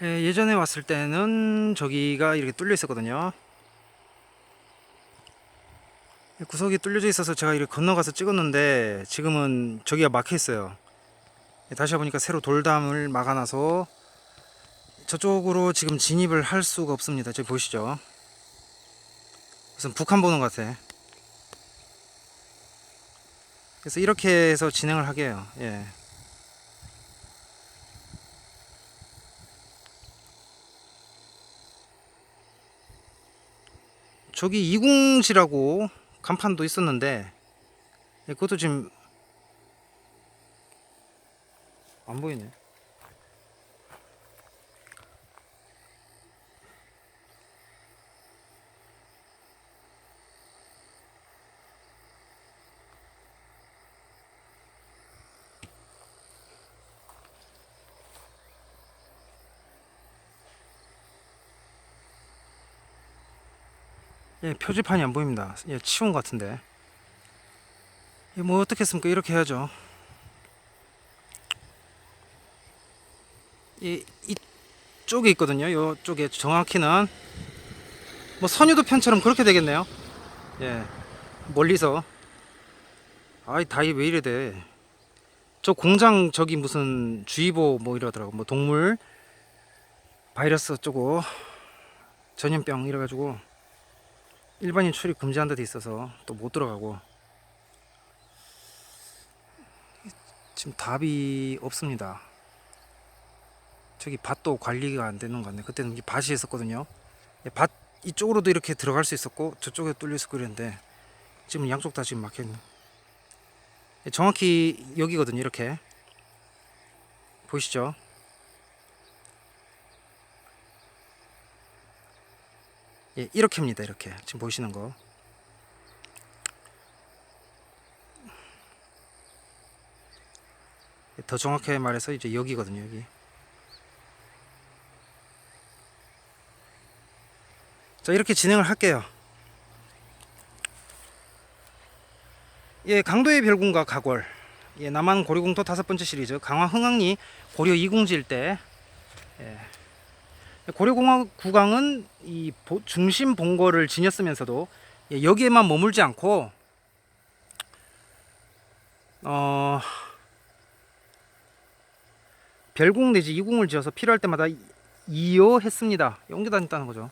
예, 예전에 왔을 때는 저기가 이렇게 뚫려 있었거든요. 구석이 뚫려져 있어서 제가 이렇게 건너가서 찍었는데 지금은 저기가 막혀 있어요. 예, 다시 와보니까 새로 돌담을 막아놔서 저쪽으로 지금 진입을 할 수가 없습니다. 저기 보시죠. 무슨 북한 보는 것 같아. 그래서 이렇게 해서 진행을 하게 해요. 예. 저기 이궁지라고 간판도 있었는데 예, 그것도 지금 안 보이네. 예, 표지판이 안 보입니다. 예, 치운 것 같은데. 예, 뭐 어떻겠습니까? 이렇게 해야죠. 이 이쪽에 있거든요. 요 쪽에 정확히는 뭐 선유도 편처럼 그렇게 되겠네요. 예, 멀리서. 아이 다이 왜 이래 돼? 저 공장 저기 무슨 주의보 뭐 이러더라고. 뭐 동물 바이러스 어쩌고 전염병 이래가지고. 일반인 출입 금지한 데 있어서 또 못 들어가고 지금 답이 없습니다. 저기 밭도 관리가 안 되는 것 같네. 그때는 이 밭이 있었거든요. 예, 밭 이쪽으로도 이렇게 들어갈 수 있었고 저쪽에 뚫려 있었고 그랬는데 지금 양쪽 다 지금 막혀 있네. 예, 정확히 여기거든요. 이렇게 보이시죠? 예, 이렇게입니다. 이렇게 지금 보시는 거. 더 정확하게 말해서 이제 여기거든요. 여기. 자 이렇게 진행을 할게요. 예, 강도의 별궁과 가골. 예, 남한 고려궁토 다섯 번째 시리즈 강화 흥왕리 고려 이궁지일 때 예, 고려공화 국왕은 이 보- 중심 본거를 지녔으면서도 예, 여기에만 머물지 않고 어 별궁 내지 이궁을 지어서 필요할 때마다 이어했습니다. 옮겨 다녔다는 거죠.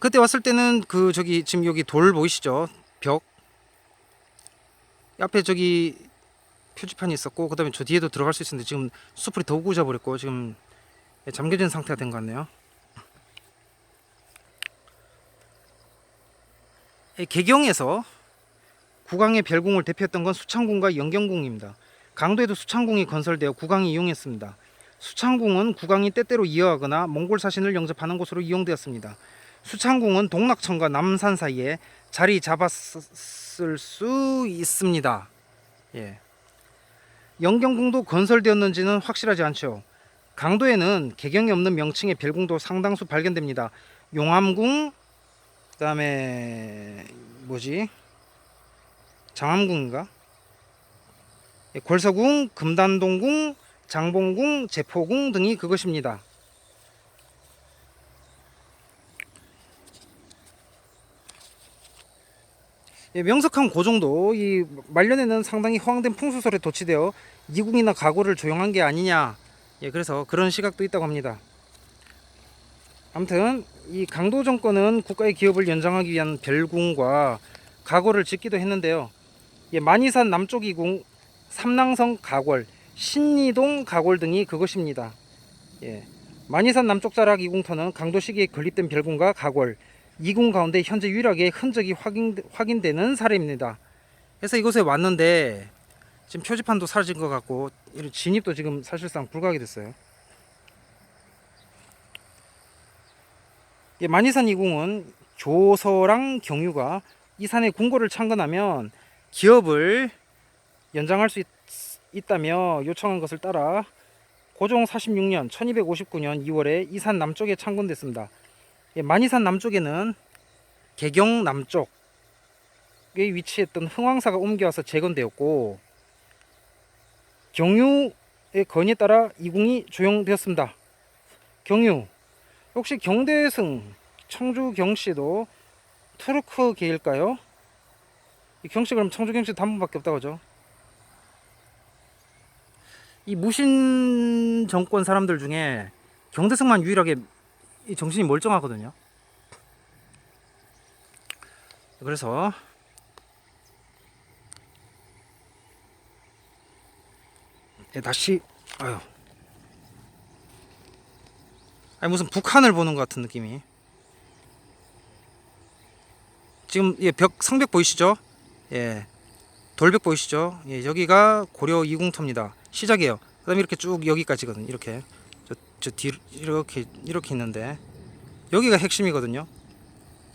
그때 왔을 때는 그 저기 지금 여기 돌 보이시죠? 벽 앞에 저기 표지판이 있었고 그다음에 저 뒤에도 들어갈 수 있었는데 지금 수풀이 더 우거져 버렸고 지금 예, 잠겨진 상태가 된 것 같네요. 예, 개경에서 국왕의 별궁을 대표했던 건 수창궁과 영경궁입니다. 강도에도 수창궁이 건설되어 국왕이 이용했습니다. 수창궁은 국왕이 때때로 이어하거나 몽골 사신을 영접하는 곳으로 이용되었습니다. 수창궁은 동락천과 남산 사이에 자리 잡았을 수 있습니다. 예. 영경궁도 건설되었는지는 확실하지 않죠. 강도에는 개경이 없는 명칭의 별궁도 상당수 발견됩니다. 용암궁, 그다음에 뭐지? 장암궁인가? 예, 골서궁, 금단동궁, 장봉궁, 제포궁 등이 그것입니다. 예, 명석한 고종도 이 말년에는 상당히 허황된 풍수설에 도취되어 이궁이나 가고를 조용한 게 아니냐 예, 그래서 그런 시각도 있다고 합니다. 아무튼 이 강도 정권은 국가의 기업을 연장하기 위한 별궁과 가골을 짓기도 했는데요. 예, 만이산 남쪽 이궁, 삼낭성 가골, 신리동 가골 등이 그것입니다. 예, 만이산 남쪽 자락 이궁터는 강도 시기에 건립된 별궁과 가골, 이궁 가운데 현재 유일하게 흔적이 확인, 확인되는 사례입니다. 그래서 이곳에 왔는데 지금 표지판도 사라진 것 같고 이런 진입도 지금 사실상 불가하게 됐어요. 예, 만이산 이궁은 조서랑 경유가 이 산의 궁궐을 창건하면 기업을 연장할 수 있, 다며 요청한 것을 따라 고종 46년 1259년 2월에 이 산 남쪽에 창건됐습니다. 예, 만이산 남쪽에는 개경 남쪽에 위치했던 흥왕사가 옮겨와서 재건되었고 경유의 건의에 따라 이궁이 조용되었습니다. 경유. 혹시 경대승 청주 경씨도 투르크계일까요? 이 경씨 그럼 청주 경씨 단번밖에 없다고 하죠. 이 무신 정권 사람들 중에 경대승만 유일하게 이 정신이 멀쩡하거든요. 그래서 예, 다시 아유 아니 무슨 북한을 보는 것 같은 느낌이 지금 예, 벽 상벽 보이시죠? 예 돌벽 보이시죠? 예, 여기가 고려 이궁터입니다. 시작이에요. 그 다음에 이렇게 쭉 여기까지거든. 이렇게 저, 저 뒤, 이렇게 이렇게 있는데 여기가 핵심이거든요.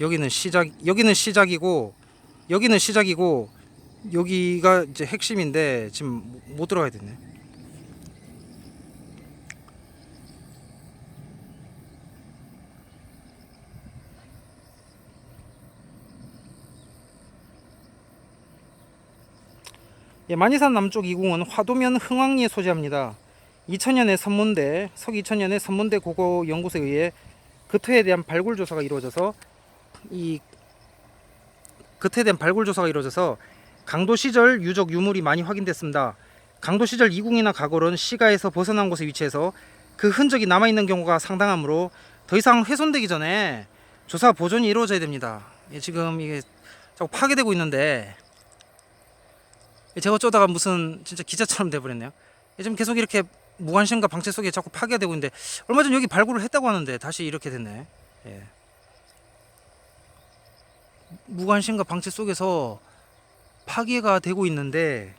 여기는 시작 여기는 시작이고 여기는 시작이고 여기가 이제 핵심인데 지금 못 들어가야 되네. 예, 만이산 남쪽 이궁은 화도면 흥왕리에 소재합니다. 2000년에 선문대, 서기 2000년에 선문대 고고 연구소에 의해 그토에 대한 발굴 조사가 이루어져서 이 그토에 대한 발굴 조사가 이루어져서 강도 시절 유적 유물이 많이 확인됐습니다. 강도 시절 이궁이나 가골은 시가에서 벗어난 곳에 위치해서 그 흔적이 남아 있는 경우가 상당하므로 더 이상 훼손되기 전에 조사 보존이 이루어져야 됩니다. 예, 지금 이게 파괴되고 있는데 제가 어쩌다가 무슨 진짜 기자처럼 돼버렸네요. 지금 계속 이렇게 무관심과 방치 속에 자꾸 파괴되고 있는데 얼마 전 여기 발굴을 했다고 하는데 다시 이렇게 됐네. 예. 무관심과 방치 속에서 파괴가 되고 있는데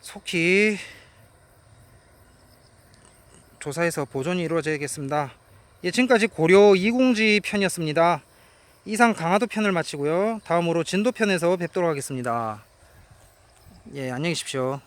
속히 조사해서 보존이 이루어져야겠습니다. 예, 지금까지 고려 이공지 편이었습니다. 이상 강화도 편을 마치고요. 다음으로 진도 편에서 뵙도록 하겠습니다. 예, 안녕히 계십시오.